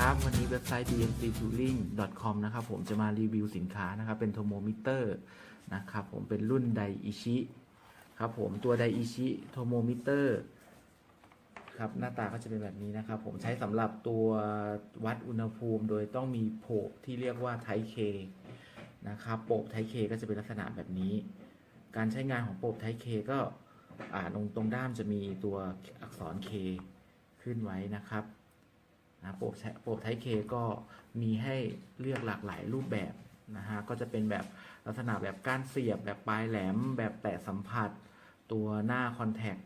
ครับวันนี้เว็บไซต์ bmctooling.com นะครับผมจะมารีวิวสินค้านะครับ เป็นโทโมมิเตอร์นะครับผมเป็นรุ่นไดอิชิครับผมตัวไดอิชิโทโมมิเตอร์ครับหน้าตาก็จะเป็นแบบนี้นะครับ ผมใช้สำหรับตัววัดอุณหภูมิ โดยต้องมีโผกที่เรียกว่าไทเคนะครับโปกไทเคก็จะเป็นลักษณะแบบนี้ การใช้งานของโปกไทเคก็อ่าตรงตรงด้ามจะมีตัวอักษร K ขึ้นไว้นะครับ นะโปรบโปรบไทเคก็มีให้เลือกหลากหลายรูปแบบนะฮะก็จะเป็นแบบลักษณะแบบก้านเสียบแบบปลายแหลม แบบแตะสัมผัสตัวหน้าคอนแทค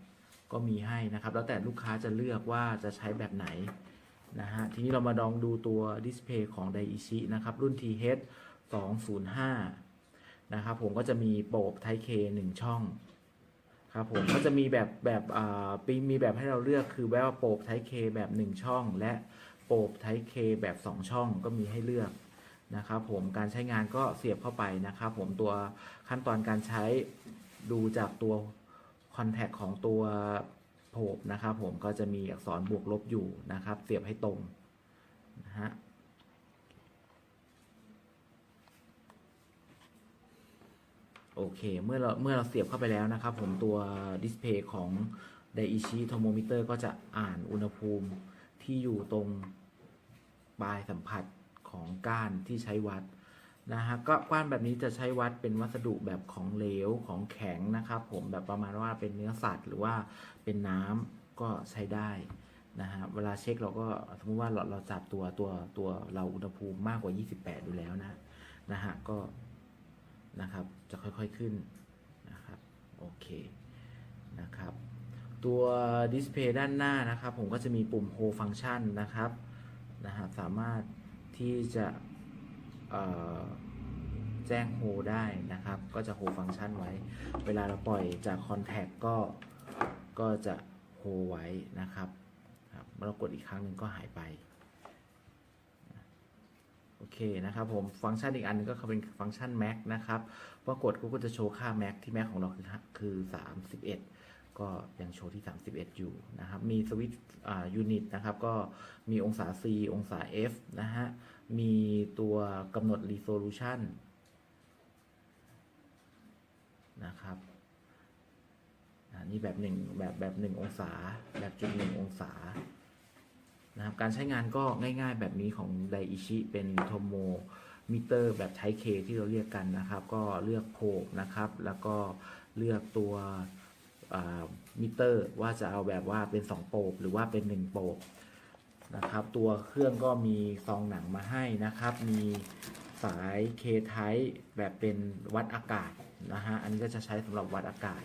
ก็มีให้นะครับ แล้วแต่ลูกค้าจะเลือกว่าจะใช้แบบไหนนะฮะทีนี้เรามาลองดูตัวดิสเพย์ของไดอิชินะครับ รุ่น TH 205 นะครับผมก็จะมีโปรบไทเคหนึ่งช่อง ครับผมก็จะมีแบบแบบอ่าปีมีแบบให้เราเลือกคือแบบว่าโปบไทเคแบบ1ช่อง และโปบไทเคแบบ 2 ช่องก็มีให้เลือกนะครับผมการใช้งานก็เสียบเข้าไปนะครับผมตัวขั้นตอนการใช้ดูจากตัวคอนแทคของตัวโผบนะครับผมก็จะมีอักษรบวกลบอยู่นะครับ เสียบให้ตรงนะฮะ โอเค เมื่อเราเมื่อเราเสียบเข้าไปแล้วนะครับ ผมตัวดิสเพย์ของ d a i c h i Thermometer ก็จะอ่านอุณหภูมิที่อยู่ตรงปลายสัมผัสของก้านที่ใช้วัดนะฮะก็ก้านแบบนี้จะใช้วัดเป็นวัสดุแบบของเหลวของแข็งนะครับ ผมแบบประมาณว่าเป็นเนื้อสัตว์ หรือว่าเป็นน้ำก็ใช้ได้นะฮะเวลาเช็คเราก็สมมติว่าเราเราจับตัวตัวตัวเราอุณหภูมิมากกว่า 28ดูแล้วนะนะฮะก็ นะครับ จะค่อยๆขึ้นนะครับโอเคนะครับ ตัวดิสเพย์ด้านหน้านะครับ ผมก็จะมีปุ่ม Hold Function นะครับนะฮะสามารถที่จะแจ้ง Hold ได้นะครับ ก็จะ Hold Function ไว้ เวลาเราปล่อยจาก Contact ก็ก็จะ Hold ไว้นะครับครับเมื่อเรากดอีกครั้งหนึ่งก็หายไป โอเคนะครับผมฟังก์ชันอีกอันนึงก็เป็นฟังก์ชัน Max นะครับพอกดก็จะโชว์ค่า Max ที่ Max ของเราคือคือ 31 ก็ยังโชว์ที่ 31 อยู่นะครับมีสวิตช์ยูนิตนะครับก็มีองศา C องศา F นะฮะมีตัวกำหนด resolution นะครับอ่านี่แบบหนึ่งแบบแบบหนึ่งองศา แบบจุดหนึ่งองศา นะครับการใช้งานก็ง่ายๆแบบนี้ของไดอิชิเป็นโทโมมิเตอร์แบบไทเคที่เราเรียกกันนะครับ ก็เลือกโพกนะครับ แล้วก็เลือกตัวมิเตอร์ว่าจะเอาแบบว่าเป็น 2 โปกหรือว่าเป็น 1 โปกนะครับ ตัวเครื่องก็มีซองหนังมาให้นะครับ มีสายเคไทแบบเป็นวัดอากาศนะฮะ อันนี้ก็จะใช้สำหรับวัดอากาศ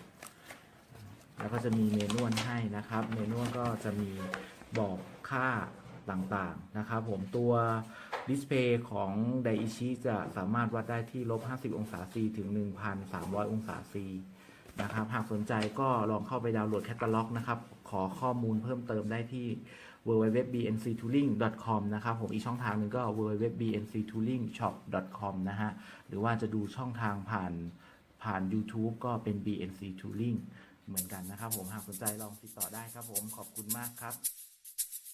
แล้วก็จะมีเมนวลให้นะครับ เมนวลก็จะมี บอกค่าต่างๆ นะครับผมตัวดิสเพย์ของไดอิชิจะสามารถวัดได้ที่ลบ 50 องศา C ถึง 1,300 องศา C นะครับ หากสนใจก็ลองเข้าไปดาวน์โหลดแคตตาล็อกนะครับ ขอข้อมูลเพิ่มเติมได้ที่ www.bnctooling.com นะครับผมอีกช่องทางหนึ่งก็ www.bnctoolingshop.com นะฮะ หรือว่าจะดูช่องทางผ่านผ่าน YouTube ก็เป็น BNC Tooling เหมือนกันนะครับผม หากสนใจลองติดต่อได้ครับผม ขอบคุณมากครับ